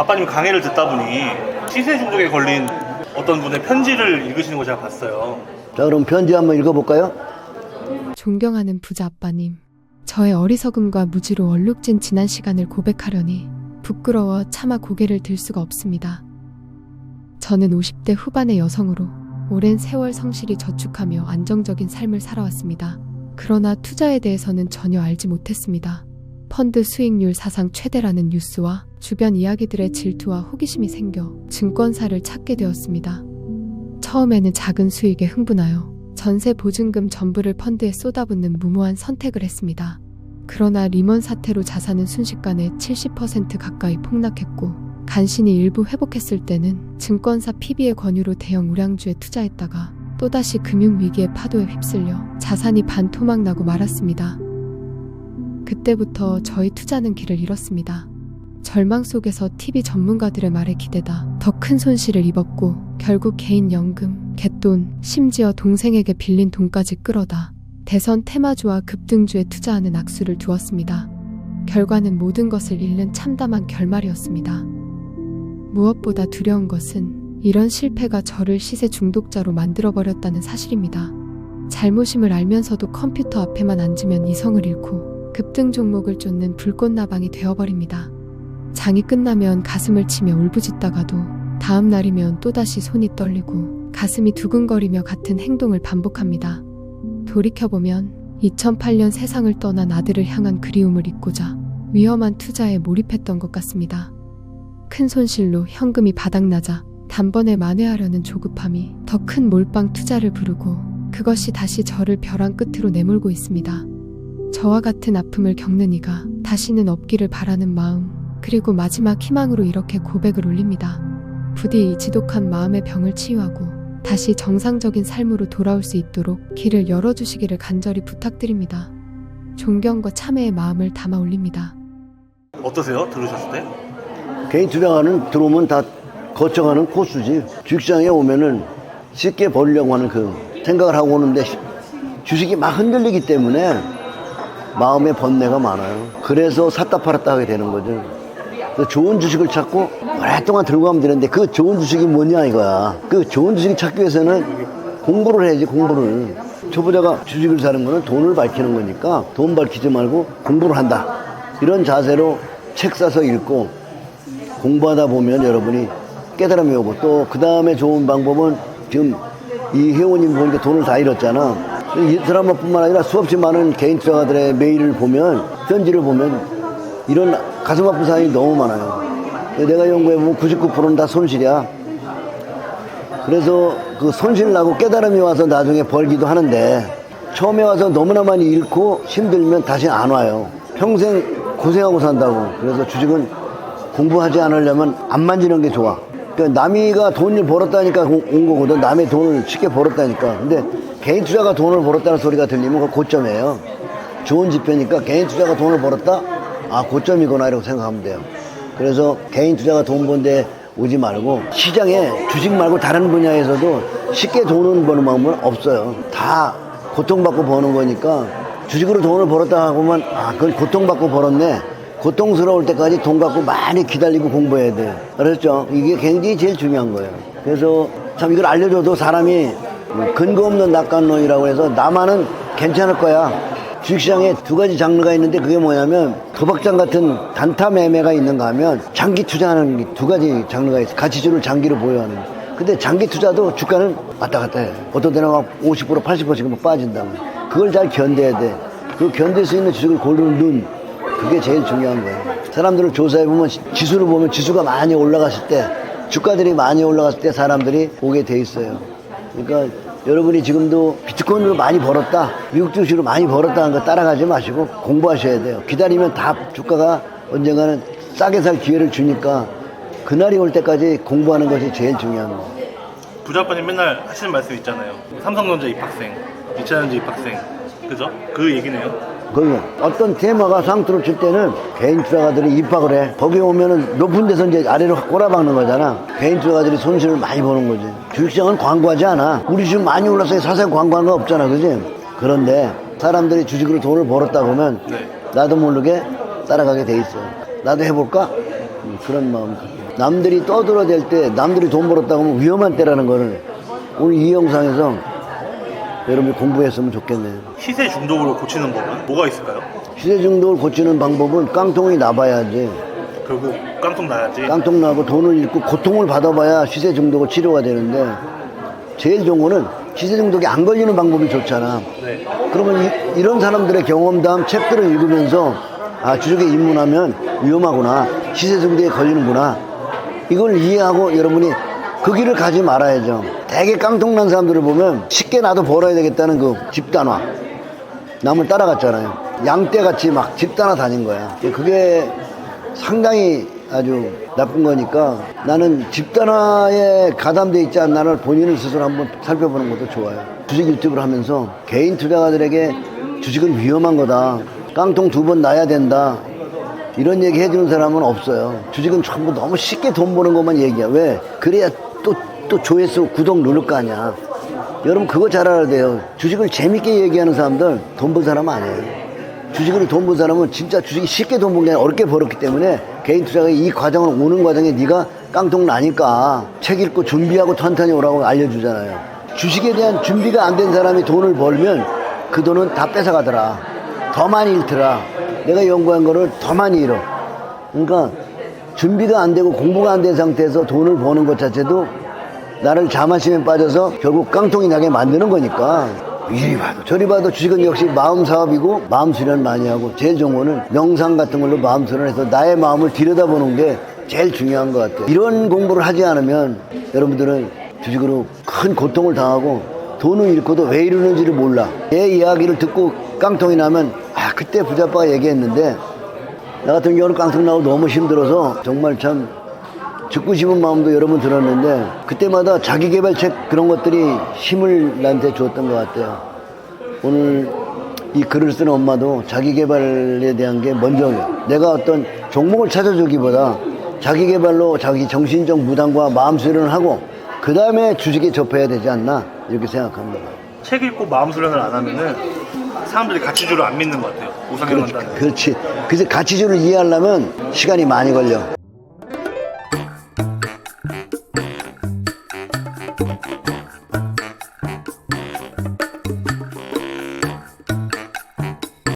아빠님 강의를 듣다 보니 시세 중독에 걸린 어떤 분의 편지를 읽으시는 거 제가 봤어요. 자, 그럼 편지 한번 읽어볼까요? 존경하는 부자 아빠님. 저의 어리석음과 무지로 얼룩진 지난 시간을 고백하려니 부끄러워 차마 고개를 들 수가 없습니다. 저는 50대 후반의 여성으로 오랜 세월 성실히 저축하며 안정적인 삶을 살아왔습니다. 그러나 투자에 대해서는 전혀 알지 못했습니다. 펀드 수익률 사상 최대라는 뉴스와 주변 이야기들의 질투와 호기심이 생겨 증권사를 찾게 되었습니다. 처음에는 작은 수익에 흥분하여 전세 보증금 전부를 펀드에 쏟아붓는 무모한 선택을 했습니다. 그러나 리먼 사태로 자산은 순식간에 70% 가까이 폭락했고 간신히 일부 회복했을 때는 증권사 PB의 권유로 대형 우량주에 투자했다가 또다시 금융위기의 파도에 휩쓸려 자산이 반토막 나고 말았습니다. 그때부터 저희 투자는 길을 잃었습니다. 절망 속에서 TV 전문가들의 말에 기대다 더 큰 손실을 입었고 결국 개인 연금, 갯돈, 심지어 동생에게 빌린 돈까지 끌어다 대선 테마주와 급등주에 투자하는 악수를 두었습니다. 결과는 모든 것을 잃는 참담한 결말이었습니다. 무엇보다 두려운 것은 이런 실패가 저를 시세 중독자로 만들어버렸다는 사실입니다. 잘못임을 알면서도 컴퓨터 앞에만 앉으면 이성을 잃고 급등 종목을 쫓는 불꽃나방이 되어버립니다. 장이 끝나면 가슴을 치며 울부짖다가도 다음 날이면 또다시 손이 떨리고 가슴이 두근거리며 같은 행동을 반복합니다. 돌이켜보면 2008년 세상을 떠난 아들을 향한 그리움을 잊고자 위험한 투자에 몰입했던 것 같습니다. 큰 손실로 현금이 바닥나자 단번에 만회하려는 조급함이 더 큰 몰빵 투자를 부르고 그것이 다시 저를 벼랑 끝으로 내몰고 있습니다. 저와 같은 아픔을 겪는 이가 다시는 없기를 바라는 마음, 그리고 마지막 희망으로 이렇게 고백을 올립니다. 부디 이 지독한 마음의 병을 치유하고 다시 정상적인 삶으로 돌아올 수 있도록 길을 열어주시기를 간절히 부탁드립니다. 존경과 참회의 마음을 담아 올립니다. 어떠세요? 들으셨을 때? 개인 투자가는 들어오면 다 거쳐가는 코스지. 주식시장에 오면은 쉽게 벌려고 하는 그 생각을 하고 오는데 시- 주식이 막 흔들리기 때문에 마음의 번뇌가 많아요. 그래서 샀다 팔았다 하게 되는 거죠. 그래서 좋은 주식을 찾고 오랫동안 들고 가면 되는데 그 좋은 주식이 뭐냐 이거야. 그 좋은 주식 찾기 위해서는 공부를 해야지 공부를. 초보자가 주식을 사는 거는 돈을 밝히는 거니까 돈 밝히지 말고 공부를 한다. 이런 자세로 책 사서 읽고 공부하다 보면 여러분이 깨달음이 오고 또 그 다음에 좋은 방법은 지금 이 회원님 보니까 돈을 다 잃었잖아. 이 드라마뿐만 아니라 수없이 많은 개인 투자가들의 메일을 보면 편지를 보면 이런 가슴 아픈 사연이 너무 많아요. 내가 연구해보면 99%는 다 손실이야. 그래서 그 손실 나고 깨달음이 와서 나중에 벌기도 하는데 처음에 와서 너무나 많이 잃고 힘들면 다시 안 와요. 평생 고생하고 산다고. 그래서 주식은 공부하지 않으려면 안 만지는 게 좋아. 그러니까 남이가 돈을 벌었다니까 온 거거든. 남의 돈을 쉽게 벌었다니까. 근데 개인 투자가 돈을 벌었다는 소리가 들리면 그 고점이에요. 좋은 지표니까 개인 투자가 돈을 벌었다? 아, 고점이구나. 이라고 생각하면 돼요. 그래서 개인 투자가 돈 번데 오지 말고 시장에 주식 말고 다른 분야에서도 쉽게 돈을 버는 방법은 없어요. 다 고통받고 버는 거니까 주식으로 돈을 벌었다 하고만 아, 그건 고통받고 벌었네. 고통스러울 때까지 돈 갖고 많이 기다리고 공부해야 돼. 알았죠? 이게 굉장히 제일 중요한 거예요. 그래서 참 이걸 알려줘도 사람이 근거 없는 낙관론이라고 해서 나만은 괜찮을 거야. 주식시장에 두 가지 장르가 있는데 그게 뭐냐면 도박장 같은 단타 매매가 있는가 하면 장기 투자하는 게두 가지 장르가 있어. 가치주를 장기로 보유하는. 근데 장기 투자도 주가는 왔다 갔다 해. 어떤 데는 막 50% 80%씩 빠진다고. 그걸 잘 견뎌야 돼. 그 견딜 수 있는 주식을 고르는 눈. 그게 제일 중요한 거예요. 사람들을 조사해 보면 지수를 보면 지수가 많이 올라갔을 때 주가들이 많이 올라갔을 때 사람들이 보게 돼 있어요. 그러니까 여러분이 지금도 비트코인으로 많이 벌었다, 미국 주식으로 많이 벌었다는 거 따라가지 마시고 공부하셔야 돼요. 기다리면 다 주가가 언젠가는 싸게 살 기회를 주니까 그날이 올 때까지 공부하는 것이 제일 중요한 거예요. 부자빠님 맨날 하시는 말씀 있잖아요. 삼성전자 입학생, 이차전자 입학생. 그죠? 그 얘기네요. 그러면 어떤 테마가 상투를 칠 때는 개인 투자가들이 입학을 해. 거기 오면은 높은 데서 이제 아래로 꼬라박는 거잖아. 개인 투자가들이 손실을 많이 보는 거지. 주식시장은 광고하지 않아. 우리 지금 많이 올랐어요. 사실 광고한 거 없잖아. 그지? 그런데 사람들이 주식으로 돈을 벌었다 보면 네. 나도 모르게 따라가게 돼 있어. 나도 해볼까? 음, 그런 마음. 남들이 떠들어댈 때 남들이 돈 벌었다고 하면 위험한 때라는 거를 오늘 이 영상에서 여러분이 공부했으면 좋겠네요. 시세 중독으로 고치는 법은 뭐가 있을까요? 시세 중독을 고치는 방법은 깡통이 나봐야지. 결국 깡통 나야지. 깡통 나고 돈을 잃고 고통을 받아봐야 시세 중독은 치료가 되는데 제일 좋은 거는 시세 중독이 안 걸리는 방법이 좋잖아. 네. 그러면 이, 런 사람들의 경험담 책들을 읽으면서 아 주식에 입문하면 위험하구나 시세 중독에 걸리는구나 이걸 이해하고 여러분이 그 길을 가지 말아야죠 되게 깡통난 사람들을 보면 쉽게 나도 벌어야 되겠다는 그 집단화 남을 따라갔잖아요 양떼같이 막 집단화 다닌 거야 그게 상당히 아주 나쁜 거니까 나는 집단화에 가담돼 있지 않나를 본인을 스스로 한번 살펴보는 것도 좋아요. 주식 유튜브를 하면서 개인 투자가들에게 주식은 위험한 거다. 깡통 두 번 나야 된다. 이런 얘기 해주는 사람은 없어요. 주식은 전부 너무 쉽게 돈 버는 것만 얘기야. 왜? 그래야 또, 또 조회수 구독 누를 거 아니야. 여러분 그거 잘 알아야 돼요. 주식을 재밌게 얘기하는 사람들 돈 번 사람 아니에요. 주식으로 돈 번 사람은 진짜 주식이 쉽게 돈 번 게 아니라 어렵게 벌었기 때문에 개인 투자가 이 과정을 오는 과정에 네가 깡통 나니까 책 읽고 준비하고 탄탄히 오라고 알려주잖아요. 주식에 대한 준비가 안 된 사람이 돈을 벌면 그 돈은 다 뺏어가더라. 더 많이 잃더라. 내가 연구한 거를 더 많이 잃어. 그러니까 준비가 안 되고 공부가 안 된 상태에서 돈을 버는 것 자체도 나를 자만심에 빠져서 결국 깡통이 나게 만드는 거니까. 이리 봐도 저리 봐도 주식은 역시 마음 사업이고 마음 수련 많이 하고 제일 좋은 거는 명상 같은 걸로 마음 수련해서 나의 마음을 들여다보는 게 제일 중요한 것 같아요. 이런 공부를 하지 않으면 여러분들은 주식으로 큰 고통을 당하고 돈을 잃고도 왜 이러는지를 몰라. 내 이야기를 듣고 깡통이 나면 아 그때 부자빠가 얘기했는데 나 같은 경우는 깡통 나고 너무 힘들어서 정말 참 듣고 싶은 마음도 여러 번 들었는데 그때마다 자기 개발책 그런 것들이 힘을 나한테 줬던 것 같아요. 오늘 이 글을 쓰는 엄마도 자기 개발에 대한 게 먼저 내가 어떤 종목을 찾아주기보다 자기 개발로 자기 정신적 무당과 마음 수련을 하고 그 다음에 주식에 접해야 되지 않나 이렇게 생각합니다. 책 읽고 마음 수련을 안 하면은 사람들이 가치주를 안 믿는 것 같아요. 우상향 그렇지, 한다는. 그렇지. 그래서 가치주를 이해하려면 시간이 많이 걸려.